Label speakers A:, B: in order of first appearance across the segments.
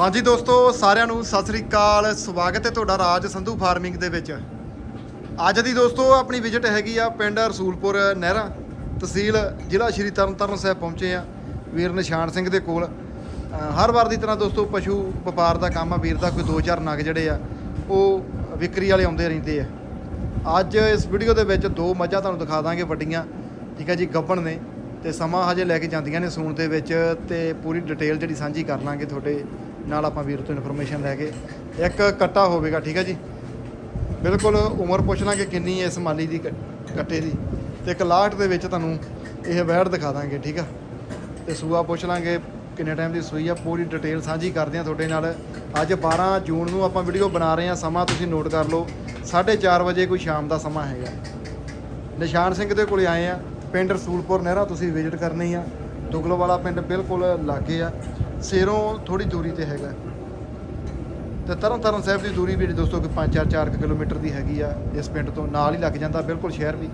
A: ਹਾਂਜੀ ਦੋਸਤੋ, ਸਾਰਿਆਂ ਨੂੰ ਸਤਿ ਸ੍ਰੀ ਅਕਾਲ। ਸਵਾਗਤ ਹੈ ਤੁਹਾਡਾ ਰਾਜ ਸੰਧੂ ਫਾਰਮਿੰਗ ਦੇ ਵਿੱਚ। ਅੱਜ ਦੀ ਦੋਸਤੋ, ਆਪਣੀ ਵਿਜ਼ਿਟ ਹੈਗੀ ਆ ਪਿੰਡ ਰਸੂਲਪੁਰ ਨਹਿਰਾ। ਤਹਿਸੀਲ ਜ਼ਿਲ੍ਹਾ ਸ਼੍ਰੀ ਤਰਨਤਾਰਨ ਸਾਹਿਬ ਪਹੁੰਚੇ ਆ, ਵੀਰ ਨਿਸ਼ਾਨ ਸਿੰਘ ਦੇ ਕੋਲ। ਹਰ ਵਾਰ ਦੀ ਤਰ੍ਹਾਂ ਦੋਸਤੋ, ਪਸ਼ੂ ਵਪਾਰ ਦਾ ਕੰਮ ਆ, ਵੀਰ ਦਾ ਕੋਈ 2-4 ਨਗ ਜਿਹੜੇ ਆ, ਉਹ ਵਿਕਰੀ ਵਾਲੇ ਆਉਂਦੇ ਰਹਿੰਦੇ ਆ। ਅੱਜ ਇਸ ਵੀਡੀਓ ਦੇ ਵਿੱਚ ਦੋ ਮੱਝਾਂ ਤੁਹਾਨੂੰ ਦਿਖਾ ਦਾਂਗੇ, ਵੱਡੀਆਂ। ਠੀਕ ਹੈ ਜੀ ਗੱਬਣ ਨੇ, ਤੇ ਸਮਾਂ ਹਜੇ ਲੈ ਕੇ ਜਾਂਦੀਆਂ ਨੇ ਸੂਣ ਦੇ ਵਿੱਚ, ਤੇ ਪੂਰੀ ਡਿਟੇਲ ਜਿਹੜੀ ਸਾਂਝੀ ਕਰ ਲਾਂਗੇ ਤੁਹਾਡੇ ਨਾਲ ਆਪਾਂ ਵੀਰ ਤੋਂ ਇਨਫੋਰਮੇਸ਼ਨ ਲੈ ਕੇ ਇੱਕ ਕੱਟਾ ਹੋਵੇਗਾ, ਠੀਕ ਹੈ ਜੀ? ਬਿਲਕੁਲ ਉਮਰ ਪੁੱਛ ਲਾਂਗੇ ਕਿੰਨੀ ਹੈ ਇਸ ਮਾਲੀ ਦੀ ਕ- ਕੱਟੇ ਦੀ ਤੇ ਇੱਕ ਲਾਟ ਦੇ ਵਿੱਚ ਤੁਹਾਨੂੰ ਇਹ ਵੈੜ ਦਿਖਾ ਦਾਂਗੇ, ਠੀਕ ਆ? ਤੇ ਸੂਆ ਪੁੱਛ ਲਾਂਗੇ ਕਿੰਨੇ ਟਾਈਮ ਦੀ ਸੂਈ ਆ, ਪੂਰੀ ਡਿਟੇਲ ਸਾਂਝੀ ਕਰਦੇ ਆ ਤੁਹਾਡੇ ਨਾਲ। ਅੱਜ 12 ਜੂਨ ਨੂੰ ਆਪਾਂ ਵੀਡੀਓ ਬਣਾ ਰਹੇ ਆ, ਸਮਾਂ ਤੁਸੀਂ ਨੋਟ ਕਰ ਲਓ 4:30 ਵਜੇ ਕੋਈ ਸ਼ਾਮ ਦਾ ਸਮਾਂ ਹੈਗਾ। ਨਿਸ਼ਾਨ ਸਿੰਘ ਦੇ ਕੋਲੇ ਆਏ ਆ, ਪਿੰਡ ਰਸੂਲਪੁਰ ਨਹਿਰਾ ਤੁਸੀਂ ਵਿਜ਼ਿਟ ਕਰਨੀ ਆ। ਦੁਗਲੋ ਵਾਲਾ ਪਿੰਡ ਬਿਲਕੁਲ ਲਾਗੇ ਆ ਸੇਰੋਂ ਥੋੜੀ ਦੂਰੀ ਤੇ ਹੈਗਾ। ਤੇ ਤਰਨ ਤਾਰਨ ਸਾਹਿਬ ਦੀ ਦੂਰੀ ਵੀ ਦੋਸਤੋ ਕੋਈ 5-4 4 ਕਿਲੋਮੀਟਰ ਦੀ ਹੈਗੀ ਆ ਇਸ ਪਿੰਡ ਤੋਂ ਨਾਲ ਹੀ ਲੱਗ ਜਾਂਦਾ ਬਿਲਕੁਲ ਸ਼ਹਿਰ ਵੀ।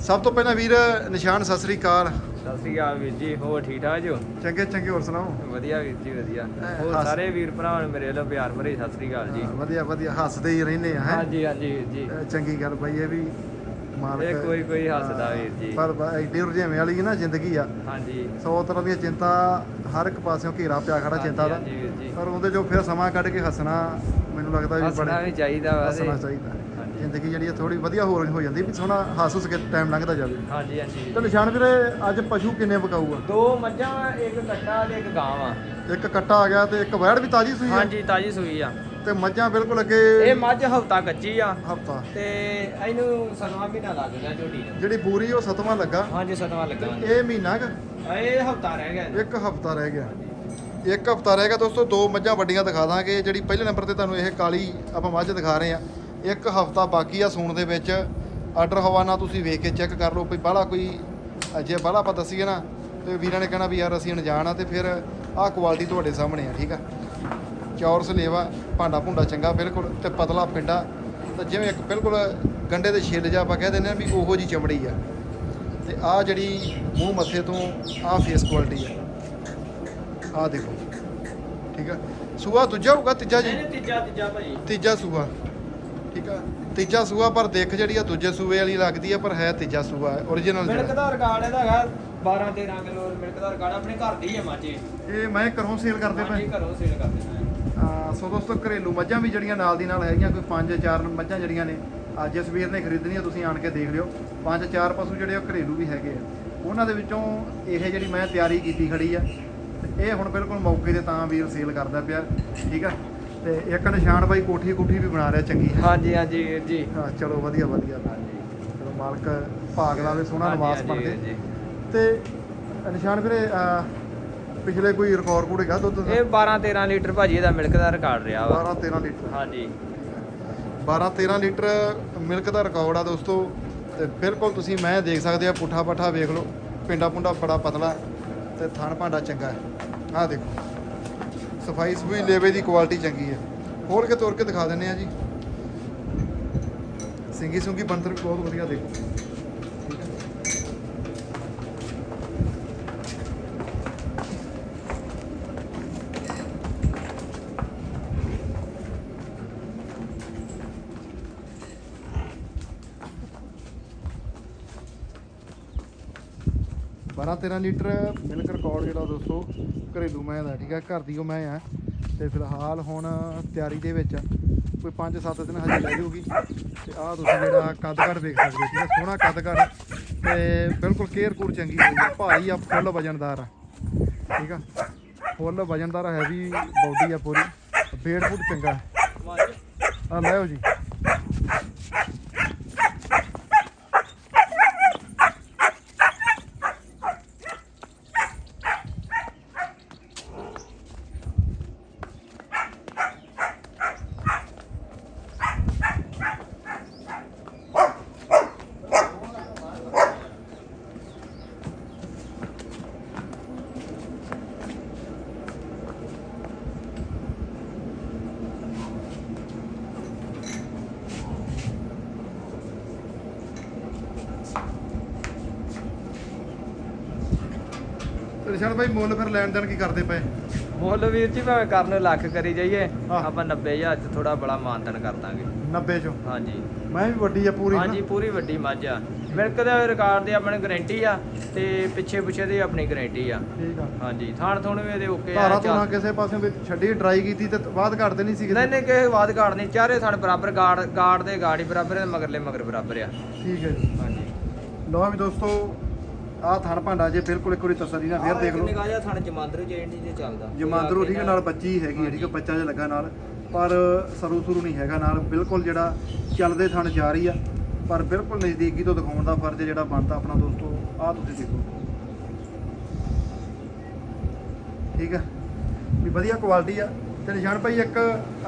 A: ਸਭ ਤੋਂ ਪਹਿਲਾਂ ਵੀਰ ਨਿਸ਼ਾਨ ਸਤਿ ਸ੍ਰੀ ਅਕਾਲ।
B: ਸਤਿ ਸ਼੍ਰੀ ਅਕਾਲ ਵੀਰ ਜੀ ਹੋਰ ਠੀਕ ਠਾਕ ਜੋ?
A: ਚੰਗੇ ਚੰਗੇ ਹੋਰ ਸੁਣਾਓ?
B: ਵਧੀਆ ਵੀਰ ਜੀ ਵਧੀਆ। ਹੋਰ ਸਾਰੇ ਵੀਰ ਭਰਾਵਾਂ ਨੂੰ ਮੇਰੇ ਵੱਲੋਂ ਪਿਆਰ ਭਰੀ ਸਤਿ ਸ਼੍ਰੀ ਅਕਾਲ ਜੀ।
A: ਵਧੀਆ ਵਧੀਆ ਹੱਸਦੇ ਹੀ ਰਹਿੰਦੇ ਆ ਹੈ?
B: ਹਾਂਜੀ ਹਾਂਜੀ ਵੀਰ ਜੀ।
A: ਚੰਗੀ ਗੱਲ ਬਾਈ ਇਹ ਵੀ ਮਾਲਕ
B: ਇਹ ਕੋਈ- ਕੋਈ ਹੱਸਦਾ ਵੀਰ ਜੀ।
A: ਪਰ ਬ- ਐਡੀ ਰੁਝੇਵੇਂ ਵਾਲੀ ਨਾ ਜ਼ਿੰਦਗੀ ਆ।
B: ਹਾਂਜੀ।
A: ਸੌ ਤਰ੍ਹਾਂ ਦੀਆਂ ਚਿੰਤਾ ਹਰ ਇੱਕ ਪਾਸਿਓਂ ਘੇਰਾ ਪਿਆ ਖੜਾ ਚਿੰਤਾ ਦਾ।
B: ਹਾਂਜੀ ਵੀਰ ਜੀ।
A: ਪਰ ਉਹਦੇ ਜੋ ਫਿਰ ਸਮਾਂ ਕੱਢ ਕੇ ਹੱਸਣਾ ਮੈਨੂੰ ਲੱਗਦਾ ਵੀ
B: ਹੱਸਣਾ ਵੀ
A: ਬੜੇ
B: ਚਾਹੀਦਾ ਵਾ ਤੇ
A: ਹੱਸਣਾ ਚਾਹੀਦਾ।
B: ਹਾਂਜੀ।
A: ਜ਼ਿੰਦਗੀ ਜਿਹੜੀ ਆ ਥੋੜੀ ਵਧੀਆ ਹੋ ਹੋ ਜਾਂਦੀ ਵੀ ਸੋਹਣਾ ਹੱਸ ਹੁੱਸ ਕੇ ਟਾਈਮ ਲੰਘਦਾ ਜਾਵੇ।
B: ਹਾਂਜੀ ਹਾਂਜੀ।
A: ਤੇ ਨਿਸ਼ਾਨ ਵੀਰੇ ਅੱਜ ਪਸ਼ੂ ਕਿੰਨੇ ਵਿਕਾਊ ਆ
B: ਦੋ ਮੱਝਾਂ ਵਾਂ, ਇੱਕ ਕੱਟਾ ਤੇ ਇੱਕ ਗਾਂ ਆ
A: ਇੱਕ ਕੱਟਾ ਆ ਗਿਆ ਤੇ ਇੱਕ ਵੈੜ ਵੀ ਤਾਜੀ ਸੂਈ ਆ?
B: ਹਾਂਜੀ ਤਾਜੀ ਸੂਈ ਆ।
A: ਤੇ ਮੱਝਾਂ ਬਿਲਕੁਲ ਅੱਗੇ
B: ਇਹ ਮੱਝ ਹਫਤਾ ਕੱਚੀ ਆ।
A: ਹਫਤਾ।
B: ਤੇ ਇਹਨੂੰ ਸਨਵਾ ਮਹੀਨਾ ਲੱਗ ਗਿਆ ਝੋਟੀ ਨੂੰ
A: ਜਿਹੜੀ ਬੂਰੀ ਉਹ ਸਤਵਾਂ ਲੱਗਾ।
B: ਹਾਂਜੀ ਸਨਵਾ ਲੱਗਾ।
A: ਇਹ ਮਹੀਨਾ ਕ?
B: ਇਹ ਹਫਤਾ ਰਹਿ ਗਿਆ
A: ਇੱਕ ਹਫਤਾ ਰਹਿ ਗਿਆ। ਇੱਕ ਹਫਤਾ ਰਹਿ ਗਿਆ ਦੋਸਤੋ ਦੋ ਮੱਝਾਂ ਵੱਡੀਆਂ ਦਿਖਾ ਦਾਂਗੇ। ਜਿਹੜੀ ਪਹਿਲੇ ਨੰਬਰ ਤੇ ਤੁਹਾਨੂੰ ਇਹ ਕਾਲੀ ਆਪਾਂ ਮੱਝ ਦਿਖਾ ਰਹੇ ਆ ਇੱਕ ਹਫਤਾ ਬਾਕੀ ਆ ਸੂਣ ਦੇ ਵਿੱਚ। ਆਰਡਰ ਹਵਾਨਾ ਤੁਸੀਂ ਵੇਖ ਕੇ ਚੈੱਕ ਕਰ ਲਓ ਵੀ ਬਾਹਲਾ ਕੋਈ ਜੇ ਬਾਹਲਾ ਆਪਾਂ ਦੱਸੀਏ ਨਾ। ਤੇ ਵੀਰਾਂ ਨੇ ਕਹਿਣਾ ਵੀ ਯਾਰ ਅਸੀਂ ਅਣਜਾਣ ਆ ਤੇ ਫਿਰ ਆਹ ਕੁਆਲਿਟੀ ਤੁਹਾਡੇ ਸਾਹਮਣੇ ਆ ਠੀਕ ਆ? ਚੌਰ ਸਲੇਵਾ ਭਾਂਡਾ ਭੁੰਡਾ ਚੰਗਾ ਬਿਲਕੁਲ ਤੇ ਪਤਲਾ ਪਿੰਡਾ। ਤੇ ਜਿਵੇਂ ਇੱਕ ਬਿਲਕੁਲ ਗੰਡੇ ਦੇ ਛਿੱਲ ਜਾ ਆਪਾਂ ਕਹਿ ਦਿੰਦੇ ਆ ਵੀ ਉਹੋ ਜੀ ਚਮੜੀ ਆ। ਤੇ ਆਹ ਜਿਹੜੀ ਮੂੰਹ ਮੱਥੇ ਤੋਂ ਆਹ ਫੇਸ ਕੁਆਲਿਟੀ ਆ। ਆਹ ਦੇਖੋ ਠੀਕ ਆ? ਸੂਆ ਦੂਜਾ ਹੋਊਗਾ ਤੀਜਾ ਜੀ?
B: ਤੀਜਾ ਤੀਜਾ ਭਾਈ।
A: ਤੀਜਾ ਸੂਆ ਠੀਕ ਆ? ਤੀਜਾ ਸੂਆ ਪਰ ਦੇਖ ਜਿਹੜੀ ਆ ਦੂਜੇ ਸੂਏ ਵਾਲੀ ਲੱਗਦੀ ਆ ਪਰ ਹੈ ਤੀਜਾ ਸੂਆ ਓਰੀਜਨਲ
B: ਮਿਲਕ
A: ਜਿਹੜਾ।
B: ਦਾ ਰਿਕਾਰਡ ਇਹਦਾ ਹੈਗਾ 12 13 ਕਿਲੋ ਮਿਲਕ ਦਾ ਰਿਕਾਰਡ ਆਪਣੇ ਘਰ ਦੀ ਹੈ ਮਾਝੇ।
A: ਇਹ ਮੈਂ ਘਰੋਂ ਸੇਲ ਕਰਦੇ ਪਏ
B: ਘਰੋਂ ਸੇਲ ਕਰਦੇ
A: ਆ ਸੋ ਦੋਸਤੋ ਘਰੇਲੂ ਮੱਝਾਂ ਵੀ ਜਿਹੜੀਆਂ ਨਾਲ ਦੀ ਨਾਲ ਹੈਗੀਆਂ ਕੋਈ 5-4 ਮੱਝਾਂ ਜਿਹੜੀਆਂ ਨੇ ਅੱਜ ਇਸ ਵੀਰ ਨੇ ਖਰੀਦਣੀਆਂ ਤੁਸੀਂ ਆਣ ਕੇ ਦੇਖ ਲਿਓ। 5-4 ਪਸ਼ੂ ਜਿਹੜੇ ਉਹ ਘਰੇਲੂ ਵੀ ਹੈਗੇ ਆ। ਉਹਨਾਂ ਦੇ ਵਿੱਚੋਂ ਇਹ ਜਿਹੜੀ ਮੈਂ ਤਿਆਰੀ ਕੀਤੀ ਖੜੀ ਆ ਇਹ ਹੁਣ ਬਿਲਕੁਲ ਮੌਕੇ ਤੇ ਤਾਂ ਵੀਰ ਸੇਲ ਕਰਦਾ ਪਿਆ ਠੀਕ ਆ? ਤੇ ਇੱਕ ਨਿਸ਼ਾਨ ਬਾਈ ਕੋਠੀ ਕੋਠੀ ਵੀ ਬਣਾ ਰਿਹਾ ਚੰਗੀ
B: ਹਾਂਜੀ ਹਾਂਜੀ ਵੀਰ ਜੀ।
A: ਹਾਂ ਚਲੋ ਵਧੀਆ ਵਧੀਆ।
B: ਹਾਂਜੀ।
A: ਚਲੋ ਮਾਲਕ ਭਾਗ ਲਾਵੇ ਸੋਹਣਾ
B: ਹਾਂਜੀ,
A: ਨਿਵਾਸ
B: ਹਾਂਜੀ
A: ਬਣ
B: ਵੀਰ
A: ਕੇ
B: ਜੀ।
A: ਤੇ ਨਿਸ਼ਾਨ ਵੀਰੇ ਪਿਛਲੇ ਕੋਈ ਰਿਕਾਰਡ ਕੋਡ ਹੈਗਾ ਦੁੱਧ ਦਾ?
B: ਇਹ 12 13 ਲੀਟਰ ਭਾਜੀ ਇਹਦਾ ਮਿਲਕ ਦਾ ਰਿਕਾਰਡ ਰਿਹਾ ਵਾ।
A: 12 13 ਲੀਟਰ।
B: ਹਾਂਜੀ।
A: 12 13 ਲੀਟਰ ਮਿਲਕ ਦਾ ਰਿਕਾਰਡ ਆ ਦੋਸਤੋ। ਤੇ ਬਿਲਕੁਲ ਤੁਸੀਂ ਮੈਂ ਦੇਖ ਸਕਦੇ ਆ ਪੁੱਠਾ ਪੱਠਾ ਵੇਖ ਲਓ। ਪਿੰਡਾ ਪੁੰਡਾ ਬੜਾ ਪਤਲਾ ਤੇ ਥਣ ਭਾਂਡਾ ਚੰਗਾ ਆਹ ਦੇਖੋ। ਸਫ਼ਾਈ ਸਫੂਈ ਲੇਵੇ ਦੀ ਕੁਆਲਿਟੀ ਚੰਗੀ ਹੈ। ਖੋਲ ਕੇ ਤੋੜ ਕੇ ਦਿਖਾ ਦਿੰਨੇ ਆ ਜੀ। ਸਿੰਗੀ ਸੁੰਗੀ ਬੰਦਰ ਵੀ ਬਹੁਤ ਵਧੀਆ ਦੇਖੋ। 12-13 ਲੀਟਰ ਮਿਲਕ ਰਿਕਾਰਡ ਜਿਹੜਾ ਦੋਸਤੋ, ਘਰੇਲੂ ਮੈਂ ਦਾ, ਠੀਕ ਹੈ ਘਰ ਦੀ ਉਹ ਮੈਂ ਆ। ਤੇ ਫਿਲਹਾਲ ਹੁਣ ਤਿਆਰੀ ਦੇ ਵਿੱਚ ਕੋਈ 5-7 ਦਿਨ ਹਜੇ ਲੈ ਜੂਗੀ। ਤੇ ਆਹ ਤੁਸੀਂ ਜਿਹੜਾ ਕੱਦ ਘੜ ਦੇਖ ਸਕਦੇ ਠੀਕ ਹੈ ਸੋਹਣਾ ਕੱਦ ਘੜ ਤੇ ਬਿਲਕੁਲ ਕੇਅਰ ਕੂਰ ਚੰਗੀ ਹੋਈ ਭਾਰੀ ਆ, ਫੁੱਲ ਵਜਨਦਾਰ ਆ। ਠੀਕ ਆ? ਫੁੱਲ ਵਜਨਦਾਰ ਹੈਵੀ ਬਾਡੀ ਆ ਪੂਰੀ। ਬੇੜ ਫੁੱਟ ਚੰਗਾ। ਆ ਲੈਓ ਜੀ। ਨਿਸ਼ਾਨ ਭਾਈ ਮੁੱਲ ਫਿਰ ਲੈਣ ਦੇਣ ਕੀ ਕਰਦੇ ਪਏ?
B: ਮੁੱਲ ਵੀਰ ਜੀ ਭਾਵੇਂ ਕਰਨ ਲੱਖ ਕਰੀ ਜਾਈਏ।
A: ਹਾਂ।
B: ਆਪਾਂ 90000 ਚ ਥੋੜਾ ਬੜਾ ਮਾਨਤਨ ਕਰ ਦਾਂਗੇ।
A: 90 ਚੋਂ?
B: ਹਾਂਜੀ।
A: ਮੈਂ ਵੀ ਵੱਡੀ ਆ ਪੂਰੀ ਨਾ।
B: ਹਾਂਜੀ ਪੂਰੀ ਵੱਡੀ ਮੱਝ ਆ। ਮਿਲਕ ਦਾ ਰਿਕਾਰਡ ਦੀ ਆਪਣੀ ਗਾਰੰਟੀ ਆ ਤੇ ਪਿੱਛੇ ਪਿੱਛੇ ਦੀ ਆਪਣੀ ਗਾਰੰਟੀ ਆ।
A: ਠੀਕ ਆ।
B: ਹਾਂਜੀ ਥਾਣ ਥੁਣ ਵੀ ਇਹਦੇ ਓਕੇ
A: ਧਾਰਾ
B: ਆ
A: ਤੋਂ ਨਾ ਕਿਸੇ ਪਾਸੇ ਵੀ ਛੱਡੀ ਟਰਾਈ ਕੀਤੀ ਤੇ ਬਾਅਦ ਕੱਢ ਦੇਣੀ ਸੀ
B: ਨਹੀਂ ਨਹੀਂ ਕਿਸੇ ਬਾਤ ਗਾੜ ਨਹੀਂ। ਚਾਰੇ ਥਾਣ ਬਰਾਬਰ ਗਾੜ ਗਾੜ ਦੇ ਗਾੜੀ ਬਰਾਬਰ ਆ, ਮਗਰਲੇ ਮਗਰ ਬਰਾਬਰ ਆ।
A: ਠੀਕ ਹੈ ਜੀ।
B: ਹਾਂਜੀ।
A: ਲਓ ਵੀ ਦੋਸਤੋ ਆਹ ਥਣ ਭਾਂਡਾ ਜੇ ਬਿਲਕੁਲ ਇੱਕ ਵਾਰੀ ਤਸੱਲੀ ਨਾਲ ਫੇਰ ਦੇਖ ਲਓ।
B: ਜਾ ਥਾਣ ਜਮਾਂਦਰੂ ਜੇਂਡੀ ਜੇ ਚੱਲਦਾ।
A: ਜਮਾਂਦਰੂ ਠੀਕ ਹੈ ਨਾਲ ਬੱਚੀ ਹੈਗੀ ਹੈ ਠੀਕ ਹੈ ਬੱਚਾ ਜਿਹਾ ਲੱਗਾ ਨਾਲ ਪਰ ਸਰੂ ਸਰੂ ਨਹੀਂ ਹੈਗਾ ਨਾਲ ਬਿਲਕੁਲ ਜਿਹੜਾ ਚੱਲਦੇ ਥਣ ਜਾ ਰਹੀ ਆ ਪਰ ਬਿਲਕੁਲ ਨਜ਼ਦੀਕੀ ਤੋਂ ਦਿਖਾਉਣ ਦਾ ਫਰਜ਼ ਜਿਹੜਾ ਬਣਦਾ ਆਪਣਾ ਦੋਸਤੋ ਆਹ ਤੁਸੀਂ ਦੇਖੋ। ਠੀਕ ਹੈ ਵੀ ਵਧੀਆ ਕੁਆਲਿਟੀ ਆ ਤੇ ਨਿਸ਼ਾਨ ਭਾਈ ਇੱਕ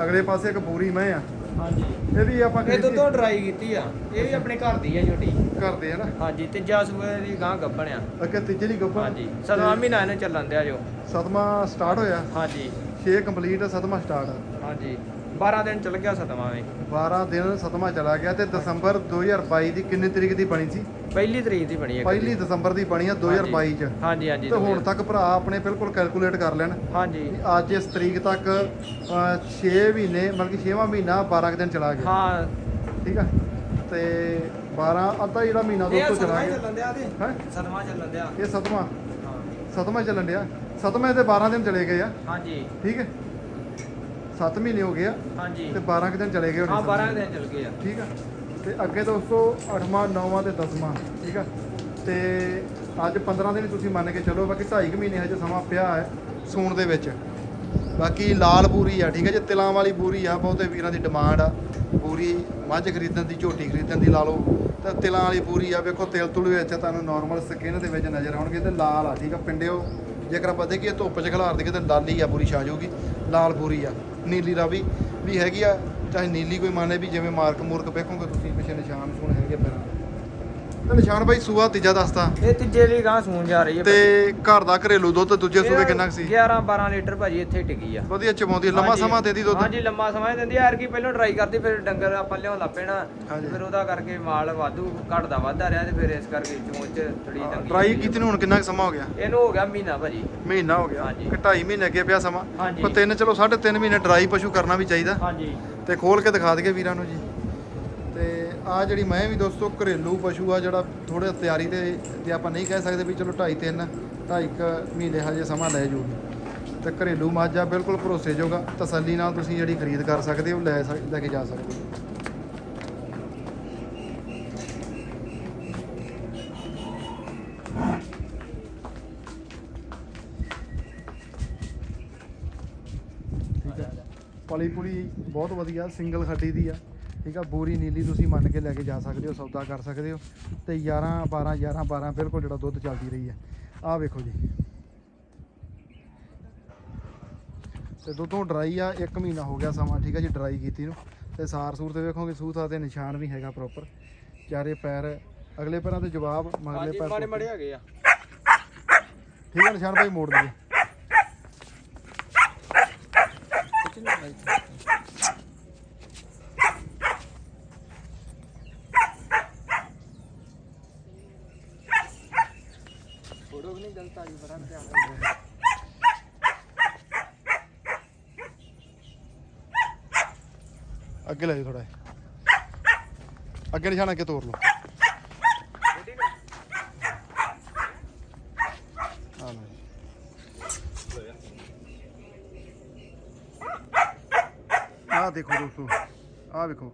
A: ਅਗਲੇ ਪਾਸੇ ਇੱਕ ਪੂਰੀ ਮੈਂ ਆ।
B: ਹਾਂਜੀ।
A: ਇਹ ਵੀ ਆਪਾਂ
B: ਇਹ ਦੁੱਧੋਂ ਡਰਾਈ ਕੀਤੀ ਆ। ਇਹ ਵੀ ਆਪਣੇ ਘਰ ਦੀ ਆ ਛੋਟੀ।
A: ਕਰਦੇ ਆ ਨਾ?
B: ਹਾਂਜੀ ਤੀਜਾ ਸੂਏ ਦੀ ਗਾਂ ਗੱਭਣ ਆ।
A: ਅੱਗੇ ਤੀਜੇ ਦੀ ਗੱਭਾ
B: ਹਾਂਜੀ। ਸਤਵਾਂ ਮਹੀਨਾ ਇਹਨੂੰ ਚੱਲਣ ਦਿਆ ਜੋ।
A: ਸਤਵਾਂ ਸਟਾਰਟ ਹੋਇਆ?
B: ਹਾਂਜੀ।
A: 6 ਕੰਪਲੀਟ ਸਤਵਾਂ ਸਟਾਰਟ
B: ਹਾਂਜੀ। 12 ਦਿਨ ਚੱਲ ਗਿਆ ਸਤਵਾਂ ਵੀ।
A: 12 ਦਿਨ ਸਤਵਾਂ ਚਲਾ ਗਿਆ ਤੇ ਦਸੰਬਰ 2022 ਦੀ ਕਿੰਨੀ ਤਰੀਕ ਦੀ ਬਣੀ ਸੀ?
B: ਪਹਿਲੀ ਤਰੀਕ ਦੀ ਬਣੀ ਹੈ
A: ਪਹਿਲੀ ਦਸੰਬਰ ਦੀ ਬਣੀ ਆ 2022 ਚ।
B: ਹਾਂਜੀ ਹਾਂਜੀ
A: ਤੇ ਹੁਣ ਤੱਕ ਭਰਾ ਆਪਣੇ ਬਿਲਕੁਲ ਕੈਲਕੂਲੇਟ ਕਰ ਲੈਣ।
B: ਹਾਂਜੀ।
A: ਅੱਜ ਇਸ ਤਰੀਕ ਤੱਕ 6 ਮਹੀਨੇ ਮਤਲਬ ਕਿ 6ਵਾਂ ਮਹੀਨਾ 12 ਕੁ ਦਿਨ ਚਲਾ ਗਿਆ।
B: ਹਾਂ।
A: ਠੀਕ ਆ? ਤੇ 12 ਅੱਧਾ ਜਿਹੜਾ ਮਹੀਨਾ ਦੋਸਤੋ ਚਲਾ ਗਿਆ।
B: ਦਿਆ
A: ਹੈ?
B: ਸਤਵਾਂ ਚੱਲਣ ਦਿਆ।
A: ਇਹ ਸਤਵਾਂ।
B: ਹਾਂ।
A: ਸਤਵਾਂ ਚੱਲਣ ਡਿਆ ਸਤਵੇਂ ਤੇ 12 ਦਿਨ ਚਲੇ ਗਏ ਆ।
B: ਹਾਂਜੀ।
A: ਠੀਕ ਹੈ? 7 ਮਹੀਨੇ ਹੋ ਗਏ ਆ
B: ਹਾਂਜੀ।
A: ਤੇ 12 ਕੁ ਦਿਨ ਚਲੇ ਗਏ ਹੋਣੇ
B: ਹਾਂ
A: ਸਮਝ
B: 12 ਦਿਨ ਚੱਲ ਗਏ ਆ।
A: ਠੀਕ ਆ। ਤੇ ਅੱਗੇ ਦੋਸਤੋ 8ਵਾਂ 9ਵਾਂ ਤੇ 10ਵਾਂ ਠੀਕ ਆ। ਤੇ ਅੱਜ 15 ਦਿਨ ਤੁਸੀਂ ਮੰਨ ਕੇ ਚੱਲੋ ਬਾਕੀ 2.5 ਮਹੀਨੇ ਹਜੇ ਸਮਾਂ ਪਿਆ ਹੈ ਸੂਣ ਦੇ ਵਿੱਚ। ਬਾਕੀ ਲਾਲ ਪੂਰੀ ਆ ਠੀਕ ਹੈ ਜੇ ਤਿਲਾਂ ਵਾਲੀ ਪੂਰੀ ਆ ਬਹੁਤੇ ਵੀਰਾਂ ਦੀ ਡਿਮਾਂਡ ਆ। ਪੂਰੀ ਮੱਝ ਖਰੀਦਣ ਦੀ ਝੋਟੀ ਖਰੀਦਣ ਦੀ ਲਾ ਲਓ। ਤੇ ਤਿਲਾਂ ਵਾਲੀ ਪੂਰੀ ਆ ਵੇਖੋ ਤਿਲ ਤੁਲ ਵਿੱਚ ਤੁਹਾਨੂੰ ਨਾਰਮਲ ਸਕਿਨ ਦੇ ਵਿੱਚ ਨਜ਼ਰ ਆਉਣਗੇ ਤੇ ਲਾਲ ਆ ਠੀਕ ਆ। ਪਿੰਡਿਓ ਜੇਕਰ ਆਪਾਂ ਦੇਖੀਏ ਧੁੱਪ 'ਚ ਖਿਲਾਰ ਦੇਈਏ ਤੇ ਲਾਲੀ ਆ ਪੂਰੀ ਛਾ ਜਾਊਗੀ। ਲਾਲ ਪੂਰੀ ਆ। ਨੀਲੀ ਰਾਵੀ ਵੀ ਹੈਗੀ ਆ, ਚਾਹੇ ਨੀਲੀ ਕੋਈ ਮੰਨ ਵੀ ਜਿਵੇਂ ਮਾਰਕ ਮੂਰਕ ਵੇਖੋਗੇ ਤੁਸੀਂ, ਪਿੱਛੇ ਨਿਸ਼ਾਨ ਸੁਣ ਤੇ ਨਿਸ਼ਾਨ ਬਾਈ ਸੂਆ ਤੀਜਾ ਦੱਸਦਾ
B: ਇਹ ਤੀਜੇ ਲਈ ਗਾਂ ਸੂਣ ਜਾ ਰਹੀ ਹੈ
A: ਤੇ ਘਰ ਦਾ ਘਰੇਲੂ ਦੁੱਧ ਦੂਜੇ ਸੂਬੇ ਕਿੰਨਾ ਕੁ ਸੀ?
B: 11 12 ਲੀਟਰ ਭਾਜੀ ਇੱਥੇ ਟਿਕੀ ਆ।
A: ਵਧੀਆ ਚਮਾਉਂਦੀ ਲੰਮਾ ਸਮਾਂ ਦੇਦੀ ਦੁੱਧ?
B: ਹਾਂਜੀ ਲੰਮਾ ਸਮਾਂ ਦਿੰਦੀ ਆ। ਯਾਰ ਕੀ ਪਹਿਲਾਂ ਟਰਾਈ ਕਰਦੀ ਫਿਰ ਡੰਗਰ ਆਪਾਂ ਲਿਆਉਣ ਲੱਗ ਪੈਣਾ। ਫਿਰ ਉਹਦਾ ਕਰਕੇ ਮਾਲ ਵਾਧੂ ਘਟਦਾ ਵੱਧਦਾ ਰਿਹਾ ਤੇ ਫਿਰ ਇਸ ਕਰਕੇ ਚੋਂਚ ਥੋੜੀ ਤੰਗੀ
A: ਟਰਾਈ ਕੀਤੀ ਨੂੰ ਹੁਣ ਕਿੰਨਾ ਕੁ ਸਮਾਂ ਹੋ ਗਿਆ?
B: ਇਹਨੂੰ ਹੋ ਗਿਆ ਮਹੀਨਾ ਭਾਜੀ।
A: ਮਹੀਨਾ ਹੋ ਗਿਆ?
B: ਹਾਂਜੀ।
A: ਕਿ ਢਾਈ ਮਹੀਨੇ ਅੱਗੇ ਪਿਆ ਸਮਾਂ। ਪਰ ਤਿੰਨ ਚਲੋ ਸਾਢੇ ਤਿੰਨ ਮਹੀਨੇ ਡਰਾਈ ਪਸ਼ੂ ਕਰਨਾ ਵੀ ਚਾਹੀਦਾ।
B: ਹਾਂਜੀ।
A: ਤੇ ਖੋਲ ਕੇ ਦਿਖਾ ਦਈਏ ਵੀਰਾਂ ਨੂੰ ਜੀ। ਆ ਜਿਹੜੀ ਮੈਂ ਵੀ ਦੋਸਤੋ ਘਰੇਲੂ ਪਸ਼ੂ ਆ ਜਿਹੜਾ ਥੋੜੇ ਤਿਆਰੀ ਤੇ ਜੇ ਆਪਾਂ ਨਹੀਂ ਕਹਿ ਸਕਦੇ ਵੀ ਚਲੋ ਢਾਈ ਤਿੰਨ, ਢਾਈ ਕੁ ਮਹੀਨੇ ਹਜੇ ਸਮਾਂ ਲੈ ਜੂਗੀ। ਤੇ ਘਰੇਲੂ ਮਾਝਾ ਬਿਲਕੁਲ ਭਰੋਸੇਯੋਗ ਆ, ਤਸੱਲੀ ਨਾਲ ਤੁਸੀਂ ਜਿਹੜੀ ਖਰੀਦ ਕਰ ਸਕਦੇ ਹੋ, ਲੈ ਸਕ- ਲੈ ਕੇ ਜਾ ਸਕਦੇ ਹੋ। ਠੀਕ ਪਲੀ ਪੁਲੀ ਬਹੁਤ ਵਧੀਆ, ਸਿੰਗਲ ਖੱਟੀ ਦੀ ਆ। ਠੀਕ ਆ ਬੋਰੀ ਨੀਲੀ ਤੁਸੀਂ ਮੰਨ ਕੇ ਲੈ ਕੇ ਜਾ ਸਕਦੇ ਹੋ ਸੌਦਾ ਕਰ ਸਕਦੇ ਹੋ। ਤੇ 11 12 11 12 ਬਿਲਕੁਲ ਜਿਹੜਾ ਦੁੱਧ ਚੱਲਦੀ ਰਹੀ ਹੈ। ਆਹ ਵੇਖੋ ਜੀ। ਤੇ ਦੁੱਧੋਂ ਡਰਾਈ ਆ 1 ਮਹੀਨਾ ਹੋ ਗਿਆ ਸਮਾਂ ਠੀਕ ਹੈ ਜੀ ਡਰਾਈ ਕੀਤੀ ਨੂੰ। ਤੇ ਸਾਰ ਸੂਰ ਤੇ ਵੇਖੋਗੇ ਸੂਥਾ ਤੇ ਨਿਸ਼ਾਨ ਵੀ ਹੈਗਾ ਪ੍ਰੋਪਰ ਚਾਰੇ ਪੈਰ ਅਗਲੇ ਪੈਰਾਂ ਤੇ ਜਵਾਬ ਮਗਲੇ ਪੈਰ
B: ਮਾੜੇ। ਮਾੜੇ ਹੈਗੇ ਆ।
A: ਠੀਕ ਹੈ ਨਿਸ਼ਾਨ ਭਾਈ ਮੋੜ ਦਈਏ
B: ਫੋਟੋ ਬੜਾ ਧਿਆਨ
A: ਅੱਗੇ ਲੈ ਜਾਓ ਥੋੜਾ ਅੱਗੇ ਨਿਸ਼ਾਨ ਅੱਗੇ ਤੋਰ ਲਓ। ਆ ਲਓ ਆ ਦੇਖੋ ਦੋਸਤੋ ਆ ਵੇਖੋ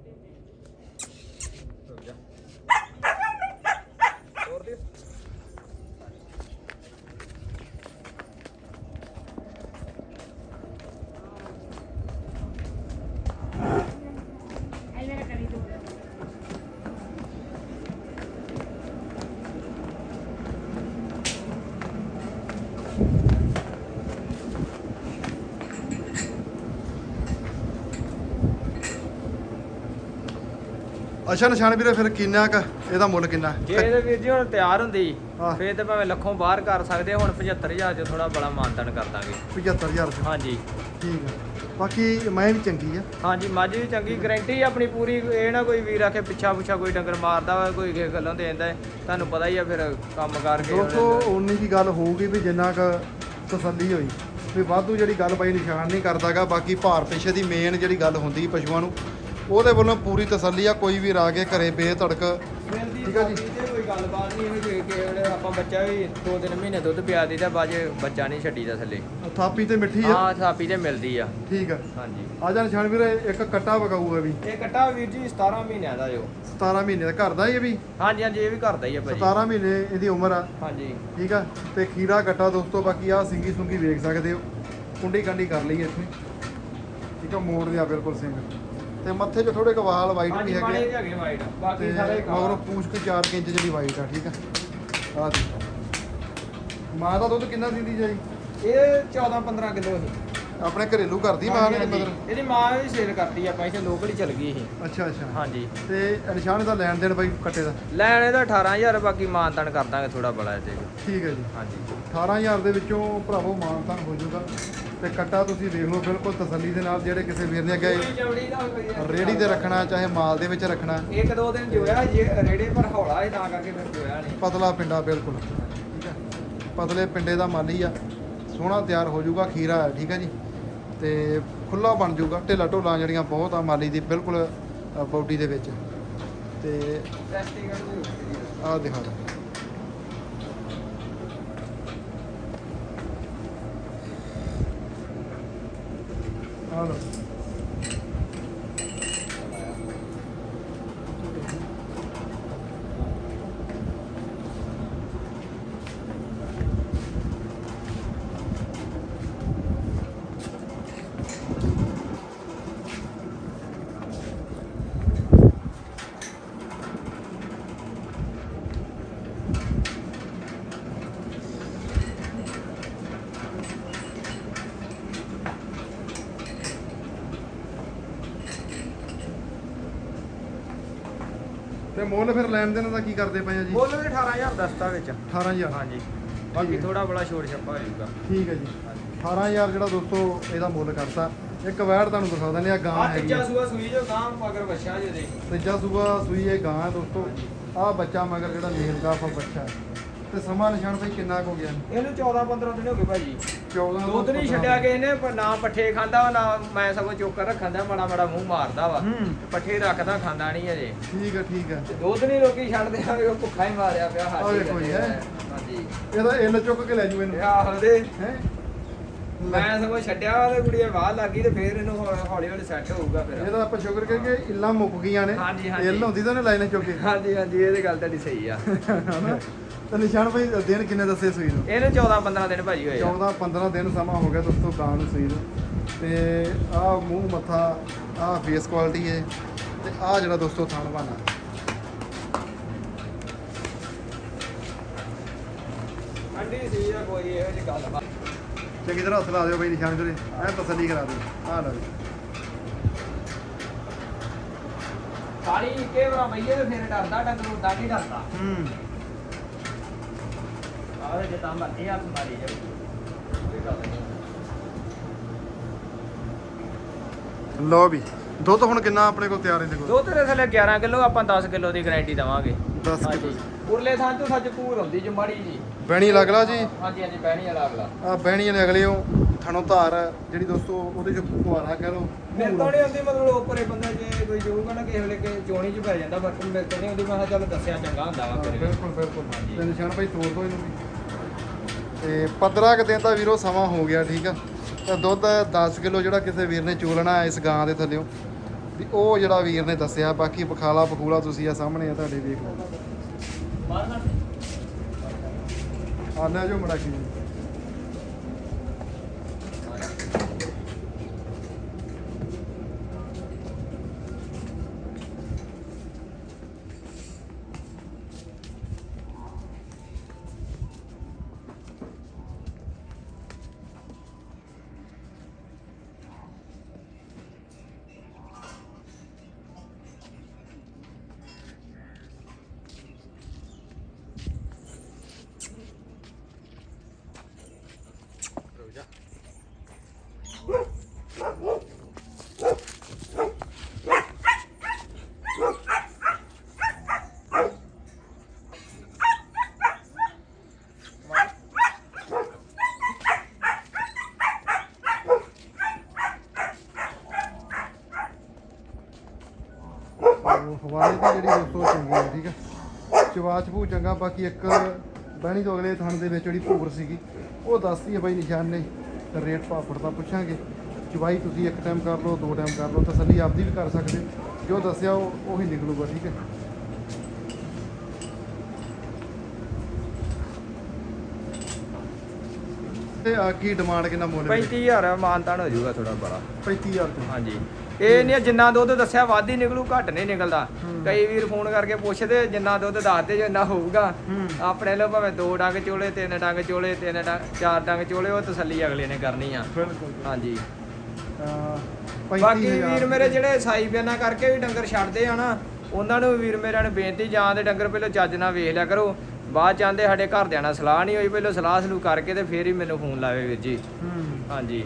B: ਤੋੜ ਦਿਓ
A: ਅੱਛਾ ਨਿਸ਼ਾਨ ਵੀਰੇ ਫਿਰ ਕਿੰਨਾ ਕ? ਇਹਦਾ ਮੁੱਲ ਕਿੰਨਾ?
B: ਜੇ ਇਹਦੇ ਵੀਰ ਜੀ ਹੁਣ ਤਿਆਰ ਹੁੰਦੀ
A: ਹਾਂ।
B: ਫੇਰ ਤੇ ਭਾਵੇਂ ਲੱਖੋਂ ਬਾਹਰ ਕਰ ਸਕਦੇ ਹੁਣ 75000 ਚ ਥੋੜਾ ਬੜਾ ਮਾਨਤਨ ਕਰ ਦਾਂਗੇ।
A: 75000 ਰੁਪਏ
B: ਹਾਂਜੀ।
A: ਠੀਕ ਆ। ਬਾਕੀ ਮੈਂ ਵੀ ਚੰਗੀ ਆ।
B: ਹਾਂਜੀ ਮੱਝ ਵੀ ਚੰਗੀ ਗਰੰਟੀ ਆਪਣੀ ਪੂਰੀ ਇਹ ਨਾ ਕੋਈ ਵੀਰ ਆਖੇ ਪਿੱਛਾ ਪੁੱਛਾ ਕੋਈ ਡੰਗਰ ਮਾਰਦਾ ਵਾ ਕੋਈ ਕਿਸੇ ਗੱਲੋਂ ਦੇ ਦਿੰਦਾ ਹੈ। ਤੁਹਾਨੂੰ ਪਤਾ ਹੀ ਆ ਫਿਰ ਕੰਮ ਕਰਕੇ
A: ਦੋਸਤੋ ਉਨੀ ਕੀ ਗੱਲ ਹੋਊਗੀ ਵੀ ਜਿੰਨਾ ਕ ਤਸੱਲੀ ਹੋਈ ਵੀ ਵਾਧੂ ਜਿਹੜੀ ਗੱਲ ਬਾਈ ਨਿਸ਼ਾਨ ਨਹੀਂ ਕਰਦਾਗਾ ਬਾਕੀ ਭਾਰ ਪਿੱਛੇ ਦੀ ਮੇਨ ਜਿਹੜੀ ਗੱਲ ਹੁੰਦੀ ਪਸ਼ੂਆਂ ਨੂੰ ਉਹਦੇ ਵੱਲੋਂ ਪੂਰੀ ਤਸੱਲੀ ਆ ਕੋਈ ਵੀ ਰਾ ਕੇ ਘਰੇ ਬੇਧੜਕ ਠੀਕ ਆ ਜੀ।
B: ਕੋਈ ਗੱਲਬਾਤ ਨਹੀਂ ਇਹ ਕਿ ਕਿ ਆਪਾਂ ਬੱਚਾ ਵੀ ਦੋ ਤਿੰਨ ਮਹੀਨੇ ਦੁੱਧ ਪਿਆ ਦੀ ਤਾਂ ਬਾਅਦ 'ਚ ਬੱਚਾ ਨਹੀਂ ਛੱਡੀਦਾ ਥੱਲੇ।
A: ਥਾਪੀ ਤੇ ਮਿੱਠੀ ਆ।
B: ਹਾਂ ਥਾਪੀ ਤੇ ਮਿਲਦੀ ਆ।
A: ਠੀਕ ਆ।
B: ਹਾਂਜੀ।
A: ਆ ਜਾ ਨਿਸ਼ਾਨ ਵੀਰ ਇੱਕ ਕੱਟਾ ਵਗਾਊਗਾ ਵੀ।
B: ਇਹ ਕੱਟਾ ਵੀਰ ਜੀ 17 ਮਹੀਨਿਆਂ ਦਾ ਜੋ।
A: 17 ਮਹੀਨੇ ਦਾ ਘਰ ਦਾ ਹੀ ਇਹ ਵੀ?
B: ਹਾਂਜੀ ਹਾਂਜੀ ਇਹ ਵੀ ਘਰ ਦਾ ਹੀ ਆ ਭਾਜੀ।
A: 17 ਮਹੀਨੇ ਇਹਦੀ ਉਮਰ ਆ।
B: ਹਾਂਜੀ।
A: ਠੀਕ ਆ। ਤੇ ਖੀਰਾ ਕੱਟਾ ਦੋਸਤੋ ਬਾਕੀ ਆ ਸਿੰਗੀ ਸੁੰਗੀ ਵੇਖ ਸਕਦੇ ਹੋ। ਕੁੰਡੀ ਕੰਡੀ ਕਰ ਲਈ ਇੱਥੇ। ਠੀਕ ਆ ਮੋੜ ਦਿਆ ਬਿਲਕੁਲ ਸਿੰਘ ਤੇ ਮੱਥੇ 'ਚ ਥੋੜੇ ਕਵਾਲ ਵਾਈਟ ਵੀ
B: ਹਾਂਜੀ
A: ਹੈਗੇ
B: ਮਾੜੇ
A: ਆ।
B: ਜਿਹੇ ਹੈਗੇ ਵਾਈਟ ਬਾਕੀ
A: ਤੇ
B: ਸਾਰੇ
A: ਮਗਰੋਂ ਪੂਛ ਕੇ 4 ਇੰਚ ਜਿਹੜੀ ਵਾਈਟ ਆ ਠੀਕ ਆ? ਆ ਮਾਂ ਦਾ ਦੁੱਧ ਕਿੰਨਾ ਦਿੰਦੀ ਜੀ
B: ਇਹ 14 15 ਕਿਲੋ ਸੀ।
A: ਆਪਣੇ ਘਰੇਲੂ ਕਰਦੀ ਮਾਂ ਨੇ ਮਤਲਬ?
B: ਇਹਦੀ ਮਾਂ ਵੀ ਸੇਲ ਕਰਤੀ ਆਪਾਂ ਇੱਥੇ ਲੋਕਲ ਹੀ ਚਲ ਗਈ ਸੀ
A: ਅੱਛਾ ਅੱਛਾ।
B: ਹਾਂਜੀ।
A: ਤੇ ਨਿਸ਼ਾਨ ਦਾ ਲੈਣ ਦੇਣ ਬਾਈ ਕੱਟੇ ਦਾ?
B: ਲੈਣ ਇਹਦਾ 18000 ਬਾਕੀ ਮਾਨਤਨ ਕਰ ਦਾਂਗੇ ਥੋੜਾ ਬੜਾ ਇਹਦੇ।
A: ਠੀਕ ਹੈ ਜੀ।
B: ਹਾਂਜੀ।
A: 18000 ਦੇ ਵਿੱਚੋਂ ਭਰਾਵੋ ਮਾਨਤਾਨ ਹੋ ਜਾਊਗਾ। ਤੇ ਕੱਟਾ ਤੁਸੀਂ ਦੇਖ ਲਓ ਬਿਲਕੁਲ ਤਸੱਲੀ ਦੇ ਨਾਲ ਜਿਹੜੇ ਕਿਸੇ ਵੀਰ ਨੇ ਅੱਗੇ
B: ਚਮੜੀ ਦਾ।
A: ਰੇੜੀ ਤੇ ਰੱਖਣਾ ਚਾਹੇ ਮਾਲ ਦੇ ਵਿੱਚ ਰੱਖਣਾ।
B: ਇੱਕ ਦੋ ਦਿਨ ਜੋਇਆ ਜੇ ਰੇੜੇ ਪਰ ਹੌਲਾ ਹੈ ਤਾਂ ਕਰਕੇ ਫਿਰ ਜੋਇਆ ਨਹੀਂ।
A: ਪਤਲਾ ਪਿੰਡਾ ਬਿਲਕੁਲ। ਠੀਕ ਹੈ ਪਤਲੇ ਪਿੰਡੇ ਦਾ ਮਾਲੀ ਆ। ਸੋਹਣਾ ਤਿਆਰ ਹੋ ਜਾਊਗਾ ਖੀਰਾ ਹੈ ਠੀਕ ਹੈ ਜੀ? ਤੇ ਖੁੱਲਾ ਬਣ ਜਾਊਗਾ। ਢਿੱਲਾ ਢੋਲਾਂ ਜਿਹੜੀਆਂ ਬਹੁਤ ਆ ਮਾਲੀ ਦੀ ਬਿਲਕੁਲ ਬਾਡੀ ਦੇ ਵਿੱਚ। ਤੇ ਆਹ ਦਿਖਾ ਦਿਓ। ਆਹ ਤੇ ਮੁੱਲ ਫਿਰ ਲੈਣ ਦੇਣ ਦਾ ਕੀ ਕਰਦੇ ਪਏ ਆ ਜੀ?
B: ਬੋਲੋ 18000 ਦੱਸਤਾ ਵਿੱਚ।
A: 18000
B: ਹਾਂਜੀ। ਬਾਕੀ
A: ਹੈ।
B: ਥੋੜਾ ਬੜਾ ਛੋੜ ਛੱਪਾ ਹੋ ਜਾਊਗਾ।
A: ਠੀਕ ਹੈ ਜੀ। 18000 ਜਿਹੜਾ ਦੋਸਤੋ ਇਹਦਾ ਮੁੱਲ ਕਰਤਾ। ਇੱਕ ਵੈੜ ਤੁਹਾਨੂੰ ਦਿਖਾ ਦਿੰਦੇ ਆ ਗਾਂ ਹੈਗੀ
B: ਤੀਜਾ। ਸੂਆ ਸੂਈ ਜੋ ਗਾਂ ਮਗਰ ਬੱਚਾ ਜੇ ਦੇ।
A: ਤੀਜਾ ਸੂਆ ਸੂਈ ਇਹ ਗਾਂ ਹੈ ਦੋਸਤੋ। ਆਹ ਬੱਚਾ ਮਗਰ ਜਿਹੜਾ ਨੀਲ ਕਾਫਾ ਬੱਚਾ। ਹੈ ਤੇ ਸਮਾਂ ਨਿਸ਼ਾਨ ਭਾਈ ਕਿੰਨਾ ਕੁ ਹੋ ਗਿਆ?
B: ਇਹਨੂੰ 14 15 ਦਿਨ ਹੋ ਗਏ ਭਾਜੀ।
A: 14 ਤੋਂ
B: ਦੁੱਧ ਨਹੀਂ
A: 15
B: ਛੱਡਿਆ ਕਿ ਇਹਨੇ ਪਰ ਨਾ ਪੱਠੇ ਖਾਂਦਾ ਵਾ, ਨਾ ਮੈਂ ਸਗੋਂ ਚੋਕਰ ਰੱਖਣ ਦਾ ਮਾੜਾ ਮਾੜਾ ਮੂੰਹ ਮਾਰਦਾ ਵਾ।
A: ਹੂੰ।
B: ਪੱਠੇ ਰੱਖਦਾ ਖਾਂਦਾ ਨਹੀਂ ਅਜੇ।
A: ਠੀਕ ਹੈ ਠੀਕ ਹੈ
B: ਤੇ ਦੁੱਧ ਨਹੀਂ ਲੋਕੀ ਛੱਡਦੇ ਆ ਉਹ ਭੁੱਖਾ ਹੀ ਮਾਰਿਆ ਪਿਆ
A: ਆਹ
B: ਹਾਜੀ
A: ਵੇਖੋ ਜੀ, ਹੈਂ।
B: ਹਾਂਜੀ।
A: ਇਹਦਾ ਇੱਲ ਚੁੱਕ ਕੇ ਲੈ ਜੂ ਇਹਨੂੰ।
B: ਆਹਦੇ
A: ਹੈ?
B: ਮੈਂ ਸਗੋਂ ਛੱਡਿਆ ਵਾ ਤੇ ਕੁੜੀ ਬਾਹਰ ਲੱਗ ਗਈ ਤੇ ਫੇਰ ਇਹਨੂੰ ਹੌਲੀ ਹੌਲੀ ਸੈੱਟ ਹੋਊਗਾ ਫਿਰ।
A: ਇਹਦਾ ਆਪਾਂ ਸ਼ੁਕਰ ਕਰੀਏ ਕਿ ਇੱਲਾਂ ਮੁੱਕ ਗਈਆਂ ਨੇ।
B: ਹਾਂਜੀ, ਹਾਂਜੀ।
A: ਇੱਲ ਹੁੰਦੀ ਤਾਂ ਉਹਨੇ ਲਾਈਨੇ ਚੁੱਕ ਕੇ।
B: ਹਾਂਜੀ ਹਾਂਜੀ ਇਹ ਤੇ ਗੱਲ ਤੁਹਾਡੀ ਸਹੀ ਆ।
A: ਹਨਾ? ਤੇ ਨਿਸ਼ਾਨ ਭਾਈ ਦਿਨ ਕਿੰਨੇ ਦੱਸੇ ਸੂਈ ਨੂੰ?
B: ਇਹਨੂੰ 14 15 ਦਿਨ ਭਾਜੀ ਹੋਏ ਆ।
A: 14 15 ਦਿਨ ਸਮਾਂ ਹੋ ਗਿਆ ਦੋਸਤੋ ਗਾਂ ਨੂੰ ਸੂਈ ਨੂੰ। ਤੇ ਆਹ ਮੂੰਹ ਮੱਥਾ ਆਹ ਫੇਸ ਕੁਆਲਿਟੀ ਹੈ ਤੇ ਆਹ ਜਿਹੜਾ ਦੋਸਤੋ ਥਣ ਬਣਾ
B: ਅੰਡੀ ਸੀ ਆ ਕੋਈ ਇਹੋ ਜਿਹੀ ਗੱਲ ਵਾ।
A: ਚੰਗੀ ਤਰ੍ਹਾਂ ਹੱਥ ਲਾ ਦਿਓ ਬਈ ਨਿਸ਼ਾਨ ਵੀਰੇ ਐ ਤਸੱਲੀ ਕਰਾ ਦਿਓ। ਆਹ ਲਓ ਜੀ।
B: ਸਾਰੀ ਇੱਕੇ ਵਾਰ ਮਈਏ ਤੇ ਫਿਰ ਡਰਦਾ ਡੰਗਰ ਉਦਾਂ ਨਹੀਂ ਡਰਦਾ।
A: ਹੂੰ। ਲਓ ਵੀ ਦੁੱਧ ਹੁਣ ਕਿੰਨਾ ਆਪਣੇ ਕੋਲ ਤਿਆਰ ਇਹਦੇ ਕੋਲ?
B: ਦੁੱਧ ਦੇ ਥੱਲੇ 11 ਕਿਲੋ ਆਪਾਂ 10 ਕਿਲੋ ਦੀ ਗਾਰੰਟੀ ਦਵਾਂਗੇ।
A: 10
B: ਹਾਂਜੀ।
A: ਕਿਲੋ।
B: ਉਰਲੇ ਥਾਂ ਤੋਂ ਸੱਜ ਪੂਰ ਹੁੰਦੀ ਜੀ ਮਾੜੀ ਜੀ।
A: ਬੈਣੀ ਲਗਲਾ ਜੀ।
B: ਹਾਂਜੀ ਹਾਂਜੀ ਪੈਣੀ ਵਾਲਾ ਅਗਲਾ।
A: ਆ ਬੈਣੀਆਂ ਨੇ ਅਗਲੇ ਉਹ ਥਣੋਂ ਧਾਰ ਜਿਹੜੀ ਦੋਸਤੋ ਉਹਦੇ ਚ ਕੁਆਰਾ ਕਹਿ ਲਓ
B: ਮੇਰੇ ਤੋਂ ਨਹੀਂ ਹੁੰਦੀ ਮਤਲਬ ਉੱਪਰੇ ਬੰਦਾ ਜੇ ਕੋਈ ਜਾਊਗਾ ਨਾ ਕਿਸੇ ਵੇਲੇ ਕਿ ਚੋਣੀ ਚ ਪੈ ਜਾਂਦਾ ਪਰ ਮੇਰੇ ਤੋਂ ਨਹੀਂ ਹੁੰਦੀ ਮੈਂ ਕਿਹਾ ਚੱਲ ਦੱਸਿਆ ਚੰਗਾ ਹੁੰਦਾ ਵੀ।
A: ਬਿਲਕੁਲ ਬਿਲਕੁਲ
B: ਹਾਂਜੀ।
A: ਤੇ ਨਿਸ਼ਾਨ ਭਾਈ ਤੋੜ ਦੋ ਇਹਨੂੰ ਵੀ। ਤੇ 15 ਕੁ ਦਿਨ ਦਾ ਵੀਰੋ ਸਮਾਂ ਹੋ ਗਿਆ, ਠੀਕ ਆ। ਤੇ ਦੁੱਧ 10 ਕਿਲੋ ਜਿਹੜਾ ਕਿਸੇ ਵੀਰ ਨੇ ਚੋਲਣਾ ਇਸ ਗਾਂ ਦੇ ਥੱਲਿਓ। ਵੀ ਉਹ ਜਿਹੜਾ ਵੀਰ ਨੇ ਦੱਸਿਆ, ਬਾਕੀ ਬਖਾਲਾ ਬਖੂਲਾ ਤੁਸੀਂ ਆ ਸਾਹਮਣੇ ਆ, ਤੁਹਾਡੇ ਵੇਖ ਲਓ। ਆ ਜੋ ਮੜਾ ਕੀ ਚਵਾਚ ਭੂ ਚੰਗਾ ਬਾਕੀ ਇੱਕ ਬਹਿਣੀ ਤੋਂ ਅਗਲੇ ਥਣ ਦੇ ਵਿੱਚ ਜਿਹੜੀ ਭੂਰ ਸੀਗੀ ਉਹ ਦੱਸਦੀ ਹੈ ਬਾਈ ਨਿਸ਼ਾਨ ਨੇ ਤੇ ਰੇਟ ਭਾਫੜ ਦਾ ਪੁੱਛਾਂਗੇ ਚਵਾਈ ਤੁਸੀਂ ਇੱਕ ਟਾਈਮ ਕਰ ਲਓ ਦੋ ਟਾਈਮ ਕਰ ਲਓ ਤਸੱਲੀ ਆਪਦੀ ਵੀ ਕਰ ਸਕਦੇ। ਜੋ ਦੱਸਿਆ ਉਹ ਉਹੀ ਨਿਕਲੂਗਾ ਠੀਕ ਹੈ? ਤੇ ਆ ਕੀ ਡਿਮਾਂਡ ਕਿੰਨਾ ਮੁੱਲ
B: 35000 ਮਾਨਤਾਨ ਹੋ ਜਾਊਗਾ ਥੋੜਾ ਬੜਾ
A: 35000 ਤੋਂ।
B: ਹਾਂਜੀ। ਇਹ ਨਹੀਂ ਜਿੰਨਾ ਦੁੱਧ ਦੱਸਿਆ ਵੱਧ ਹੀ ਨਿਕਲੂ ਘੱਟ ਨਹੀਂ ਨਿਕਲਦਾ। ਕਈ ਵੀਰ ਫੋਨ ਕਰਕੇ ਪੁੱਛਦੇ ਜਿੰਨਾ ਦੁੱਧ ਦੱਸਦੇ ਜਿੰਨਾ ਹੋਊਗਾ।
A: ਹੂੰ।
B: ਆਪਣੇ ਲੋ ਭਾਵੇਂ ਦੋ ਡੰਗ ਚੋਲੇ ਤਿੰਨ ਡੰਗ ਚੋਲੇ ਤਿੰਨ ਡੰਗ ਚਾਰ ਡੰਗ ਚੋਲੇ ਉਹ ਤਸੱਲੀ ਅਗਲੇ ਨੇ ਕਰਨੀ ਆ।
A: ਬਿਲਕੁਲ।
B: ਹਾਂਜੀ। ਬਾਕੀ
A: 35000
B: ਵੀਰ ਮੇਰੇ ਜਿਹੜੇ ਸਾਈ ਬਿਆਨਾ ਕਰਕੇ ਵੀ ਡੰਗਰ ਛੱਡਦੇ ਆ ਨਾ ਉਹਨਾਂ ਨੂੰ ਵੀਰ ਮੇਰਿਆਂ ਨੂੰ ਬੇਨਤੀ ਜਾਂ ਦੇ ਡੰਗਰ ਪਹਿਲਾਂ ਚੱਜ ਨਾਲ ਵੇਖ ਲਿਆ ਕਰੋ। ਬਾਅਦ ਚ ਆਂਦੇ ਸਾਡੇ ਘਰਦਿਆਂ ਨਾਲ ਸਲਾਹ ਨਹੀਂ ਹੋਈ ਪਹਿਲਾਂ ਸਲਾਹ ਸਲੂ ਕਰਕੇ ਤੇ ਫੇਰ ਹੀ ਮੈਨੂੰ ਫੋਨ ਲਾਵੇ ਵੀਰ ਜੀ। ਹਾਂਜੀ।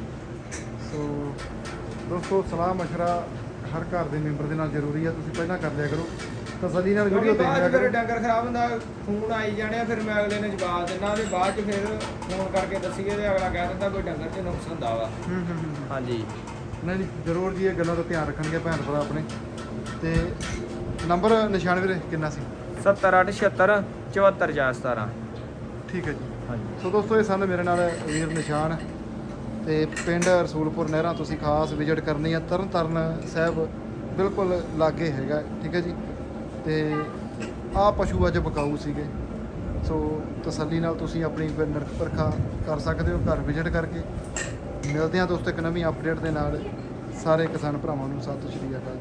A: ਸੋ ਦੋਸਤੋ ਸਲਾਹ ਮਸ਼ਵਰਾ ਹਰ ਘਰ ਦੇ ਮੈਂਬਰ ਦੇ ਨਾਲ ਜ਼ਰੂਰੀ ਆ ਤੁਸੀਂ ਪਹਿਲਾਂ ਕਰ ਲਿਆ ਕਰੋ। ਤਸੱਲੀ ਨਾਲ
B: ਕਿਉਂਕਿ
A: ਵੀਡੀਓ ਦੇਖ ਲਿਆ ਕਰੋ।
B: ਡੰਗਰ ਖਰਾਬ ਹੁੰਦਾ ਫੋਨ ਆਈ ਜਾਣੇ ਆ, ਫਿਰ ਮੈਂ ਅਗਲੇ ਨੂੰ ਜਵਾਬ ਦਿੰਦਾ ਤੇ ਬਾਅਦ ਚ ਫਿਰ ਫੋਨ ਕਰਕੇ ਦੱਸੀਏ ਤੇ ਅਗਲਾ ਕਹਿ ਦਿੰਦਾ ਕੋਈ ਡੰਗਰ 'ਚ ਨੁਕਸ ਹੁੰਦਾ ਵਾ।
A: ਹੂੰ ਹੂੰ ਹੂੰ
B: ਹਾਂਜੀ।
A: ਨਹੀਂ ਨਹੀਂ ਜ਼ਰੂਰ ਜੀ ਇਹ ਗੱਲਾਂ ਦਾ ਧਿਆਨ ਰੱਖਣਗੇ ਭੈਣ ਭਰਾ ਆਪਣੇ। ਤੇ ਨੰਬਰ ਨਿਸ਼ਾਨ ਵੀਰੇ ਕਿੰਨਾ ਸੀ?
B: 7876 7417
A: ਠੀਕ ਹੈ ਜੀ।
B: ਹਾਂਜੀ।
A: ਸੋ ਦੋਸਤੋ ਇਹ ਸਨ ਮੇਰੇ ਨਾਲ ਵੀਰ ਨਿਸ਼ਾਨ। ਤੇ ਪਿੰਡ ਰਸੂਲਪੁਰ ਨਹਿਰਾਂ ਤੁਸੀਂ ਖਾਸ ਵਿਜ਼ਿਟ ਕਰਨੀ ਆ। ਤਰਨ ਤਾਰਨ ਸਾਹਿਬ ਬਿਲਕੁਲ ਲਾਗੇ ਹੈਗਾ, ਠੀਕ ਹੈ ਜੀ? ਤੇ ਆ ਪਸ਼ੂ ਅੱਜ ਬਕਾਊ ਸੀਗੇ। ਸੋ ਤਸੱਲੀ ਨਾਲ ਤੁਸੀਂ ਆਪਣੀ ਨਿਰਖ ਪਰਖਾ ਕਰ ਸਕਦੇ ਹੋ, ਘਰ ਵਿਜ਼ਿਟ ਕਰਕੇ। ਮਿਲਦੇ ਹਾਂ ਦੋਸਤੋ ਇੱਕ ਨਵੀਂ ਅਪਡੇਟ ਦੇ ਨਾਲ। ਸਾਰੇ ਕਿਸਾਨ ਭਰਾਵਾਂ ਨੂੰ ਸਤਿ ਸ਼੍ਰੀ ਅਕਾਲ।